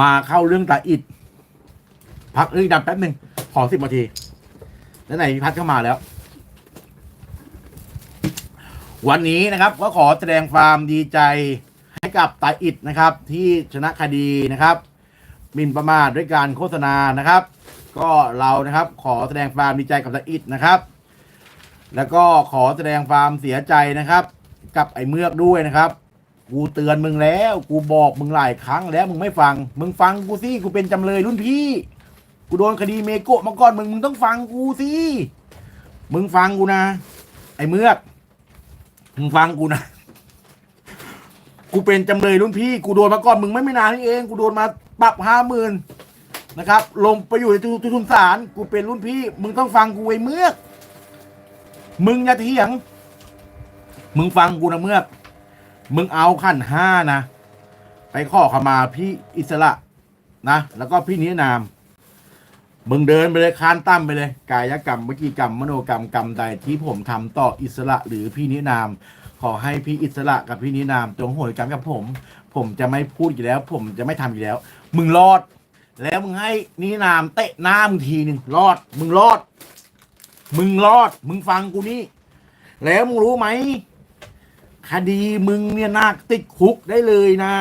มาเข้าเรื่องตาอิดพักเรื่องดำแป๊บหนึ่งขอสิบนาที แล้วไหนพัดเข้ามาแล้ว วันนี้นะครับ ก็ขอแสดงความดีใจให้กับตาอิดนะครับ ที่ชนะคดีนะครับหมิ่นประมาทด้วยการโฆษณานะครับ ก็เรานะครับ ขอแสดงความดีใจกับตาอิดนะครับ แล้วก็ขอแสดงความเสียใจนะครับ กับไอ้เมือกด้วยนะครับ กูเตือนมึงแล้ว กูบอกมึงหลายครั้งแล้วมึงไม่ฟัง มึงฟังกูสิกูเป็นจำเลยรุ่นพี่ กูโดนคดีเมโกะมาก่อนมึงมึงต้องฟังกูสิมึงฟังกูนะ ไอ้เมือกมึงฟังกูนะ กูเป็นจำเลยรุ่นพี่ กูโดนมาก่อนมึงไม่ไม่นานนี่เอง กูโดนมาปรับห้าหมื่นนะครับ ลงไปอยู่ในทุทุนศาลกูเป็นรุ่นพี่ มึงต้องฟังกูไอ้เมือก มึงอย่าเถียง มึงฟังกูนะเมือก มึงเอาขั้นห้านะ ไปข้อขมาพี่อิสระนะ แล้วก็พี่นินาม มึงเดินไปเลยคานตั้มไปเลย กายกรรมวิจีกรรม มโนกรรมกรรมใดที่ผมทำต่ออิสระหรือพี่นินาม ขอให้พี่อิสระกับพี่นินามจงโหยกรรมกับผม ผมจะไม่พูดอีกแล้ว ผมจะไม่ทำอีกแล้ว มึงรอด แล้วมึงให้นินามเตะหน้ามึงทีหนึ่งรอด มึงรอด มึงรอด มึงฟังกูนี่แล้วมึงรู้ไหม คดีมึงเนี่ยนาติดคุกได้เลยนะ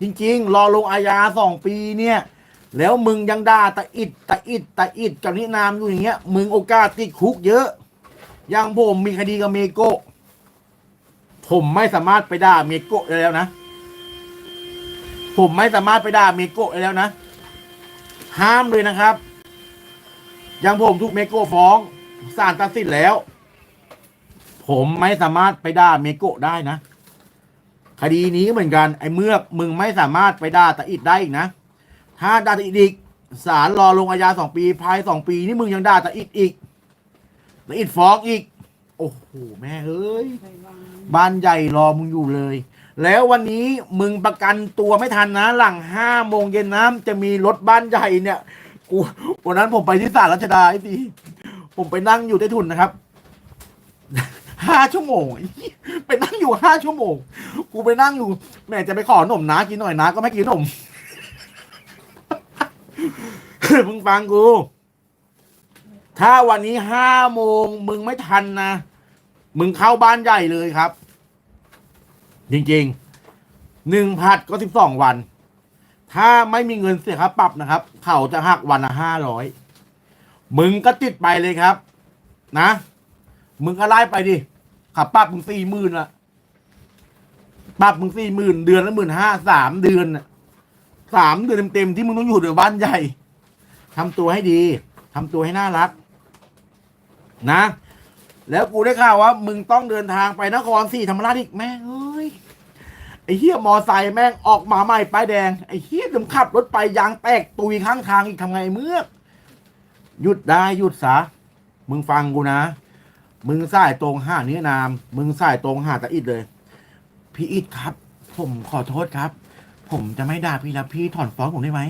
จริง ๆ รอลงอาญาสองปีเนี่ย แล้วมึงยังด่าตะอิดตะอิดตะอิดกับนินามอยู่อย่างเงี้ย มึงโอกาสติดคุกเยอะ อย่างผมมีคดีกับเมโกะผมไม่สามารถไปด่าเมโกะได้แล้วนะ ผมไม่สามารถไปด่าเมโกะได้แล้วนะ ห้ามเลยนะครับ อย่างผมถูกเมโกะฟ้องศาลตัดสินแล้ว ผมไม่สามารถไปด่าเมโกะได้นะ คดีนี้เหมือนกัน ไอ้เมือกมึงไม่สามารถไปด่าตะอิดได้อีกนะ ถ้าด่าตะอิดอีกศาลรอลงอาญาสองปีภายสองปีนี่มึงยังด่าตะอิดอีกตะอิดฟ้องอีก โอ้โหแม่เอ้ยบ้านใหญ่รอมึงอยู่เลย แล้ววันนี้มึงประกันตัวไม่ทันนะ หลังห้าโมงเย็นน้ำจะมีรถบ้านใหญ่เนี่ยวันนั้นผมไปที่ศาลรัชดาไอ้ทีผมไปนั่งอยู่ใต้ถุนนะครับ ห้าชั่วโมงไอ้เหี้ยไปนั่งอยู่ห้าชั่วโมง กูไปนั่งอยู่แม่จะไปขอหนมน้ากินหน่อยน้าก็ไม่กินหนมมึงฟังกู ถ้าวันนี้ห้าโมงมึงไม่ทันนะมึงเข้าบ้านใหญ่เลยครับ จริงๆหนึ่งผัดก็สิบสองวัน ถ้าไม่มีเงินเสียค่าปรับนะครับ เขาจะหักวันละห้าร้อยมึงก็ติดไปเลยครับ นะ มึงก็ไล่ไปดิ ขับปรับมึงสี่หมื่นละปรับมึงสี่หมื่นเดือนละหมื่นห้าสามเดือนสามเดือนเต็มๆที่มึงต้องอยู่ในบ้านใหญ่ทำตัวให้ดีทำตัวให้น่ารัก นะ แล้วกูได้ข่าวว่า มึงต้องเดินทางไปนครศรีธรรมราชอีกแม่งเอ้ยไอ้เหี้ยมอไซค์แม่งออกมาใหม่ป้ายแดงไอ้เหี้ยมึงขับรถไปยางแตกตุยข้างทางอีกทำไงเมื่อหยุดได้หยุดซะมึงฟังกูนะ มึงสายตรงห้านี้นาม มึงสายตรงห้าตะอิดเลย พี่อิดครับ ผมขอโทษครับ ผมจะไม่ด่าพี่แล้วพี่ถอนฟ้องผมได้ไหม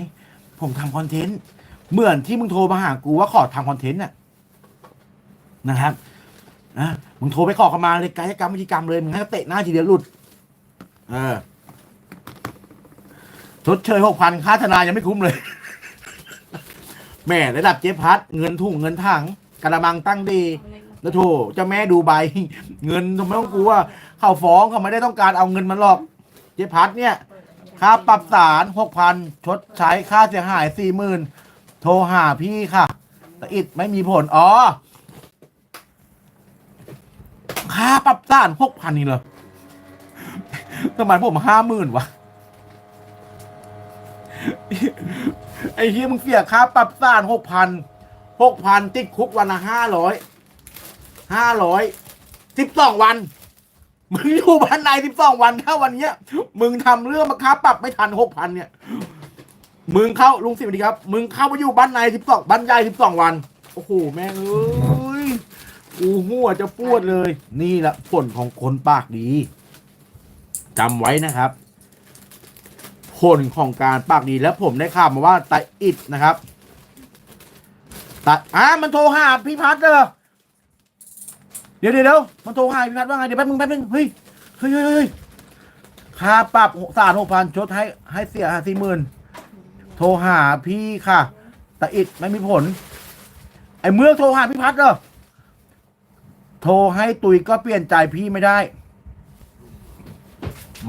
ผมทำคอนเทนต์เหมือนที่มึงโทรมาหากูว่าขอทำคอนเทนต์น่ะนะครับนะมึงโทรไปขอเขามาเลยกายกรรมวิธีกรรมเลยมึงให้เขาเตะหน้าทีเดียวหลุด เออชดเชยหกพันค่าทนายยังไม่คุ้มเลย แม่ระดับเจ๊พัดเงินถุงเงินถังกระมังตั้งดี แล้วโถเจ้าแม่ดูใบเงินทำไมต้องกลัวเขาฟ้องเขาไม่ได้ต้องการเอาเงินมันหรอกเจ๊พัดเนี่ยค่าปรับศาลหกพันชดใช้ค่าเสียหายสี่หมื่นโทรหาพี่ค่ะแต่อิดไม่มีผลอ๋อค่าปรับศาลหกพันนี่เหรอทำไมผมห้าหมื่นวะไอ้เฮียมึงเสียค่าปรับศาลหกพันหกพันติดคุกวันละห้าร้อย ห้าร้อยสิบสองวัน มึงอยู่บ้านในสิบสองวันถ้าวันเนี้ย มึงทำเรื่องมาค้าปรับไม่ทันหกพันเนี่ย มึงเข้าลุงสิบดีครับ มึงเข้ามาอยู่บ้านในสิบสองบ้านใหญ่สิบสองวัน โอ้โหแม่งเอ้ยกูหัวจะปวดเลย นี่แหละผลของคนปากดีจำไว้นะครับ ผลของการปากดีแล้วผมได้ข่าวมาว่าตาอิดนะครับตาอ่ามันโทรหาพี่พัดเหรอ เดี๋ยวเดี๋ยวเดี๋ยวมันโทรหาพี่พัดว่าไงเดี๋ยวแป๊บนึงแป๊บนึงเฮ้ยเฮ้ยเฮ้ยเฮ้ยค่าปรับสารหกพันชดให้ให้เสียสี่หมื่นโทรหาพี่ค่ะแตาอิดไม่มีผล ไอ้เมื่อกโทรหาพี่พัดเหรอโทรให้ตุยก็เปลี่ยนใจพี่ไม่ได้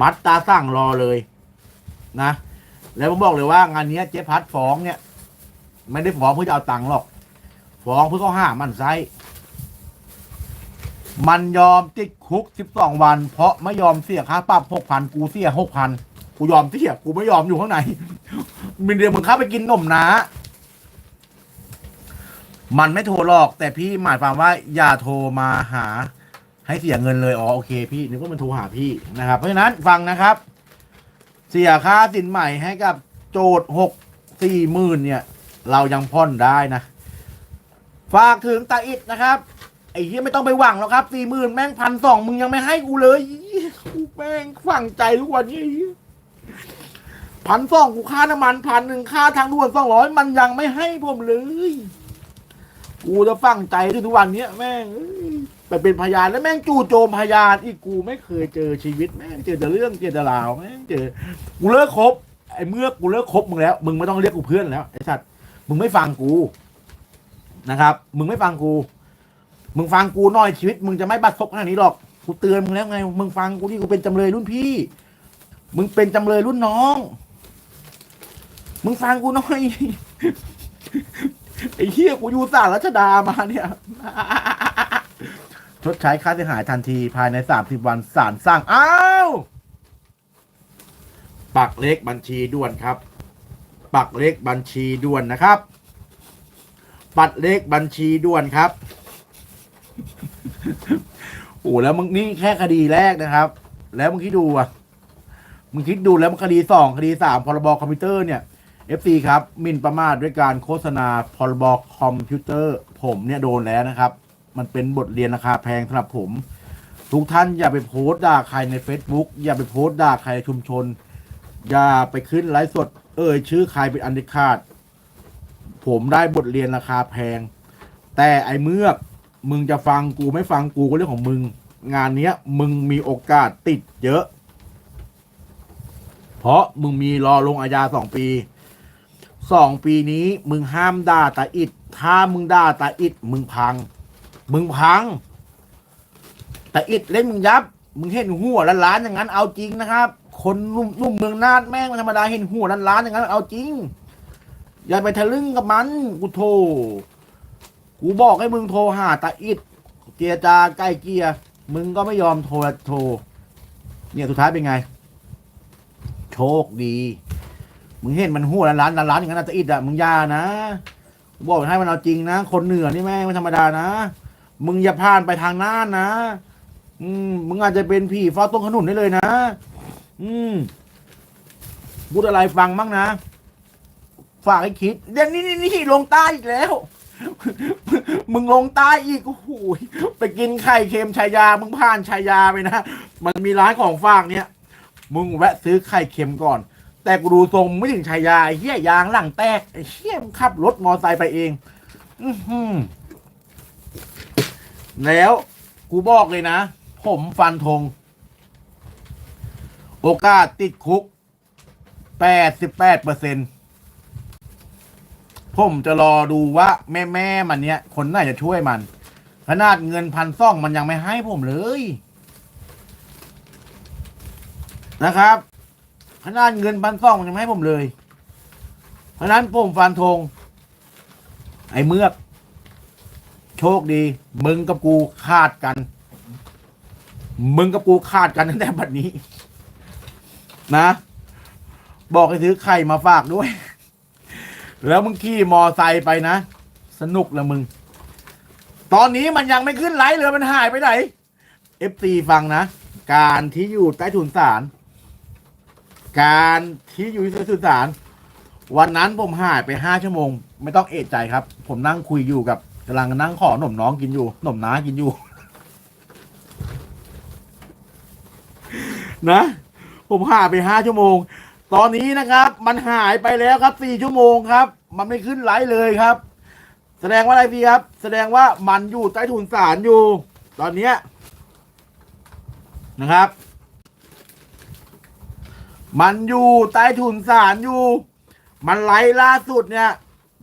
มัดตาสั่งรอเลยนะ แล้วผมบอกเลยว่างานนี้เจ๊พัดฟ้องเนี่ย ไม่ได้ฟ้องเพื่อจะเอาตังค์หรอก ฟ้องเพื่อเขาห้ามันไส้ มันยอมติดคุกสิบสองวัน เพราะไม่ยอมเสียค่าปรับหกพันกูเสียหกพันกูยอมเสีย กูไม่ยอมอยู่ข้างในมินเดียวมึงเข้าไปกินนมนะ มันไม่โทรหรอก แต่พี่หมายความว่า อย่าโทรมาหา ให้เสียเงินเลย อ๋อโอเค พี่นึกว่ามันโทรหาพี่นะครับ เพราะฉะนั้นฟังนะครับ เสียค่าสินใหม่ให้กับโจทย์หกสี่หมื่นเนี่ย เรายังผ่อนได้นะ ฝากถึงตาอิดนะครับ ไอ้เหี้ยไม่ต้องไปหวังแล้วครับสี่หมื่นแม่งพันสองมึงยังไม่ให้กูเลยกูแม่งฝังใจทุกวันนี้พันสองกูค่าน้ำมันพันหนึ่งค่าทางด่วนสองร้อยมันยังไม่ให้ผมเลย กูจะฝังใจทุกวันเนี้ยแม่งไปเป็นพยานแล้วแม่งจู่โจมพยานอีกกูไม่เคยเจอชีวิตแม่งเจอแต่เรื่องเจอแต่ราวแม่งเจอกูเลิกคบไอ้เมื่อกูเลิกคบมึงแล้ว มึงไม่ต้องเรียกกูเพื่อนแล้วไอ้สัตว์มึงไม่ฟังกูนะครับ มึงไม่ฟังกู มึงฟังกูหน่อยชีวิต มึงจะไม่บัดซบขนาดนี้หรอก กูเตือนมึงแล้วไง มึงฟังกูที่กูเป็นจำเลยรุ่นพี่ มึงเป็นจำเลยรุ่นน้อง มึงฟังกูหน่อย ไอ้เหี้ยกูอยู่สารรัชดามาเนี่ย ชดใช้ค่าเสียหายทันทีภายในสามสิบวันศาลสั่งอ้าวปักเลขบัญชีด่วนครับ ปักเลขบัญชีด่วนนะครับ ปัดเลขบัญชีด่วนครับ โอ้แล้วมึงนี่แค่คดีแรกนะครับ แล้วมึงคิดดูอะมึงคิดดูแล้วมึงคดีสองคดีสามพรบคอมพิวเตอร์เนี่ย FC ครับหมิ่นประมาทด้วยการโฆษณาพรบคอมพิวเตอร์ ผมเนี่ยโดนแล้วนะครับ มันเป็นบทเรียนราคาแพงสำหรับผม ทุกท่านอย่าไปโพสต์ด่าใครใน Facebook อย่าไปโพสต์ด่าใครในชุมชน อย่าไปขึ้นไลฟ์สด เอ่ยชื่อใครเป็นอันเดขาด ผมได้บทเรียนราคาแพง แต่ไอ้เมือก มึงจะฟังกูไม่ฟังกูก็เรื่องของมึง งานเนี้ย มึงมีโอกาสติดเยอะ เพราะมึงมีรอลงอาญาสองปีสองปีนี้มึงห้ามด่าตาอิดถ้ามึงด่าตาอิดมึงพัง มึงพังตาอิดเล่นมึงยับ มึงเห็นหัวล้านล้านๆอย่างนั้นเอาจริงนะครับ คนนุ่มนุ่มเมืองนาดแม่งธรรมดาเห็นหัวล้านล้านๆอย่างนั้นเอาจริง อย่าไปทะลึ่งกับมันกูโทร กูบอกให้มึงโทรหาตาอิดเจียจาใกล้เกียมึงก็ไม่ยอมโทรโทร เนี่ยสุดท้ายเป็นไง โชคดี มึงเห็นมันหัวล้านล้านล้านอย่างนั้นตาอิดอะมึงยานะกูบอกให้มันเอาจริงนะ คนเหนือนี่แม่ไม่ธรรมดานะ มึงอย่าผ่านไปทางน่านนะ อืมมึงอาจจะเป็นผีฟ้าต้นขนุนได้เลยนะ อืมพูดอะไรฟังบ้างนะ ฝากให้คิดเดี๋ยวนี้นี่นี่ลงใต้อีกแล้ว มึงลงใต้อีกโอ้โหไปกินไข่เค็มชายา มึงผ่านชายาไปนะ มันมีร้านของฝากเนี่ยมึงแวะซื้อไข่เค็มก่อน แต่กูดูทรงไม่ถึงชายาเหี้ยยางหลังแตกเหี้ยมขับรถมอไซค์ไปเองอือหือแล้วกูบอกเลยนะ ผมฟันธง โอกาสติดคุกแปดสิบแปดเปอร์เซ็นต์ ผมจะรอดูว่าแม่แม่มันเนี้ยคนไหนจะช่วยมัน ขนาดเงินพันซ่องมันยังไม่ให้ผมเลย นะครับ ขนาดเงินพันซ่องมันยังไม่ให้ผมเลย เพราะฉะนั้นผมฟันธงไอ้เมือก โชคดี มึงกับกูขาดกัน มึงกับกูขาดกันตั้งแต่บัดนี้ นะ บอกให้ซื้อไข่มาฝากด้วย แล้วมึงขี่มอไซค์ไปนะ สนุกละมึง ตอนนี้มันยังไม่ขึ้นไลฟ์เลยมันหายไปไหน FC ฟังนะ การที่อยู่ใต้ถุนศาลการที่อยู่ใต้ถุนศาลวันนั้นผมหายไปห้าชั่วโมง ไม่ต้องเอะใจครับ ผมนั่งคุยอยู่กับกำลังนั่งขอหนมน้องกินอยู่หนมน้ากินอยู่ นะ ผมหายไปห้าชั่วโมง ตอนนี้นะครับมันหายไปแล้วครับสี่ชั่วโมงครับ มันไม่ขึ้นไลฟ์เลยครับ แสดงว่าอะไรพี่ครับ แสดงว่ามันอยู่ใต้ถุนศาลอยู่ ตอนเนี้ยนะครับ มันอยู่ใต้ถุนศาลอยู่ มันไลฟ์ล่าสุดเนี่ย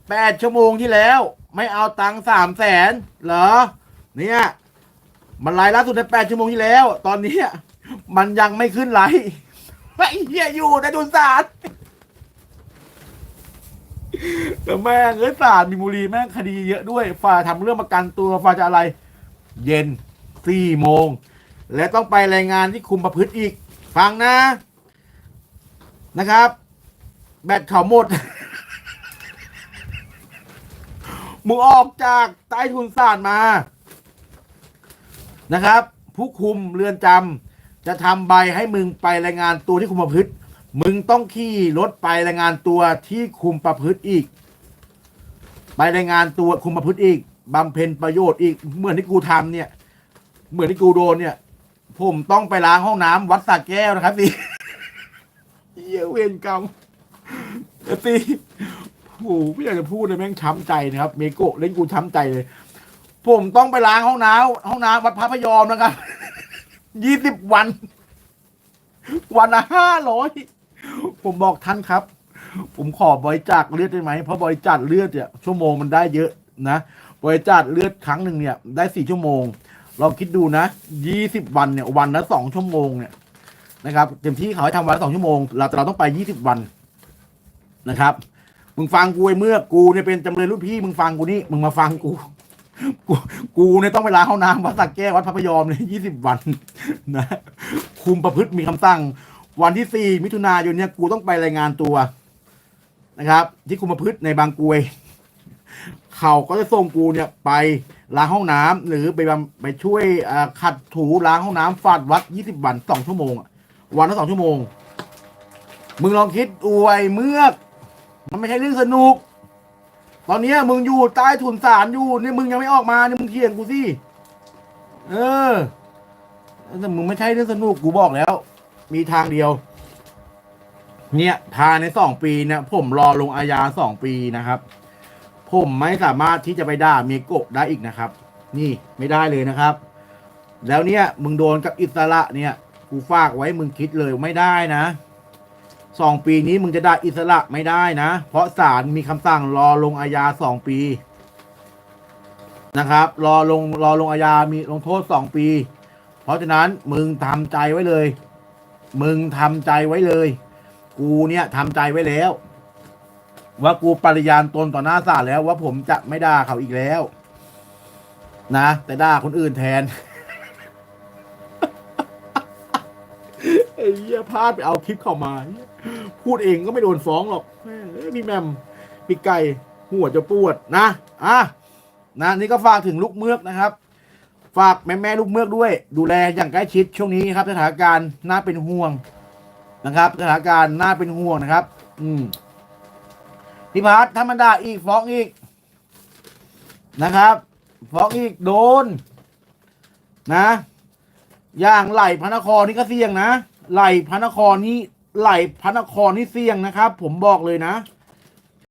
แปดชั่วโมงที่แล้ว ไม่เอาตังค์สามแสนเหรอ เนี่ย มันไลฟ์ล่าสุดในแปดชั่วโมงที่แล้ว ตอนนี้มันยังไม่ขึ้นไลฟ์ ไอ้เหี้ยอยู่ในดุนสารแต่แม่งเอ้ยศาลมีนบุรีแม่งคดีเยอะด้วยฝ่าทำเรื่องประกันตัวฝ่าจะอะไร เย็นสี่โมง และต้องไปรายงานที่คุมประพฤติอีก ฟังนะ นะครับ แบตเขาหมด มึงออกจากใต้ทุนศาลมา นะครับ ผู้คุมเรือนจำ จะทำใบให้มึงไปรายงานตัวที่คุมประพฤติ มึงต้องขี่รถไปรายงานตัวที่คุมประพฤติอีก ไปรายงานตัวคุมประพฤติอีกบำเพ็ญประโยชน์อีก เหมือนที่กูทำเนี่ย เหมือนที่กูโดนเนี่ย ผมต้องไปล้างห้องน้ำวัดสระแก้วนะครับสิเยเวรกรรมสิโอ้โหไม่อยากจะพูดเลยแม่งช้ำใจนะครับ เมโกะเล่นกูช้ำใจเลย ผมต้องไปล้างห้องน้ำห้องน้ำวัดพระพยอมนะครับ ยี่สิบวัน วันละห้าร้อยผมบอกท่านครับ ผมขอบริจาคเลือดได้ไหมเพราะบริจาคเลือดเนี่ยชั่วโมงมันได้เยอะนะบริจาคเลือดครั้งหนึ่งเนี่ยได้สี่ชั่วโมงเราคิดดูนะยี่สิบวันเนี่ย วันละสองชั่วโมงเนี่ยนะครับเต็มที่เขาให้ทำวันละสองชั่วโมงเราแต่เราต้องไปยี่สิบวันนะครับมึงฟังกูไอ้เมื่อกูเนี่ยเป็นจำเลยรุ่นพี่มึงฟังกูนี่มึงมาฟังกู กูกูเนี่ยต้องไปล้างห้องน้ำวัดสักแก้ววัดพระพยอมเนี่ยยี่สิบวันนะคุมประพฤติมีคำสั่ง วันที่สี่มิถุนายนเนี่ยกูต้องไปรายงานตัวนะครับ ที่คุมประพฤติในบางกรวย เขาก็จะส่งกูเนี่ยไปล้างห้องน้ำหรือไปบำไปช่วยอ่าขัดถูล้างห้องน้ำฟาดวัดยี่สิบวันสองชั่วโมงอะวันละสองชั่วโมง มึงลองคิดอวยเมือก มันไม่ใช่เรื่องสนุก ตอนเนี้ยมึงอยู่ใต้ทุนศาลอยู่นี่มึงยังไม่ออกมาเนี่ยมึงเถียงกูสิเออแต่มึงไม่ใช่เรื่องสนุกกูบอกแล้ว มีทางเดียว เนี่ยภายในสองปีเนี่ยผมรอลงอาญาสองปีนะครับ ผมไม่สามารถที่จะไปด่าเมโกะได้อีกนะครับ นี่ไม่ได้เลยนะครับ แล้วเนี่ยมึงโดนกับอิสระเนี่ย กูฝากไว้มึงคิดเลยไม่ได้นะ สองปีนี้มึงจะได้อิสระไม่ได้นะ เพราะศาลมีคำสั่งรอลงอาญาสองปีนะครับ รอลงรอลงอาญามีลงโทษสองปี เพราะฉะนั้นมึงทำใจไว้เลย มึงทำใจไว้เลย กูเนี่ยทำใจไว้แล้ว ว่ากูปริญาณตนต่อหน้าศาลแล้วว่าผมจะไม่ด่าเขาอีกแล้ว นะ แต่ด่าคนอื่นแทนไอ้เหี้ยพลาดไปเอาคลิปเข้ามา พูดเองก็ไม่โดนฟ้องหรอกแม่งเอ้ยพี่แมมพี่ไก่หัวจะปวดนะอะนะนี่ก็ฝากถึงลูกเมือกนะครับ ฝากแม่แม่ลูกเมือกด้วย ดูแลอย่างใกล้ชิดช่วงนี้ครับ สถานการณ์น่าเป็นห่วงนะครับ สถานการณ์น่าเป็นห่วงนะครับ อืมพี่พัทธรรมดาอีกฟ้องอีกนะครับฟ้องอีกโดน นะ อย่างไหลพระนครนี่ก็เสี่ยงนะไหลพระนครนี่ ไหลพระนครที่เสี่ยงนะครับ ผมบอกเลยนะ